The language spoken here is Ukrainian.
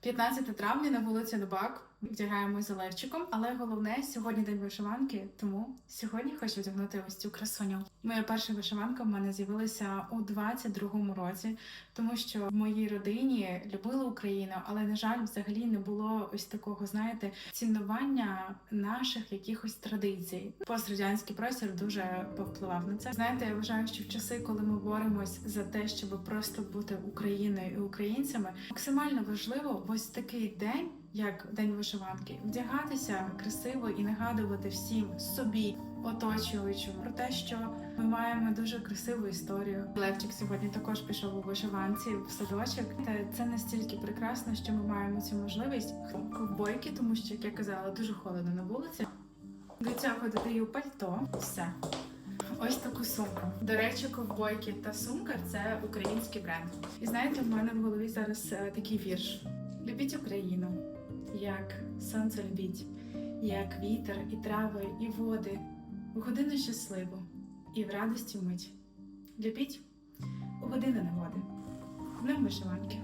15 травня на вулиці Дубак. Вдягаємо за Левчиком, але головне сьогодні день вишиванки, тому сьогодні хочу вдягнути ось цю красуню. Моя перша вишиванка в мене з'явилася у 22-му році, тому що в моїй родині любили Україну, але на жаль, взагалі не було ось такого, знаєте, цінування наших якихось традицій. Пострадянський простір дуже повпливав на це. Знаєте, я вважаю, що в часи, коли ми боремось за те, щоб просто бути Україною і українцями, максимально важливо ось такий день. Як день вишиванки, вдягатися красиво і нагадувати всім собі, оточуючим про те, що ми маємо дуже красиву історію. Левчик сьогодні також пішов у вишиванці в садочок. Та це настільки прекрасно, що ми маємо цю можливість ковбойки, тому що, як я казала, дуже холодно на вулиці. До цього додаю пальто. Все. Ось таку сумку. До речі, ковбойки та сумка це український бренд. І знаєте, в мене в голові зараз е, такий вірш: Любіть Україну, як сонце любіть, як вітер, і трави, і води, у годину щасливу і в радості мить. Любіть у годину негоди. Днем вишиванки.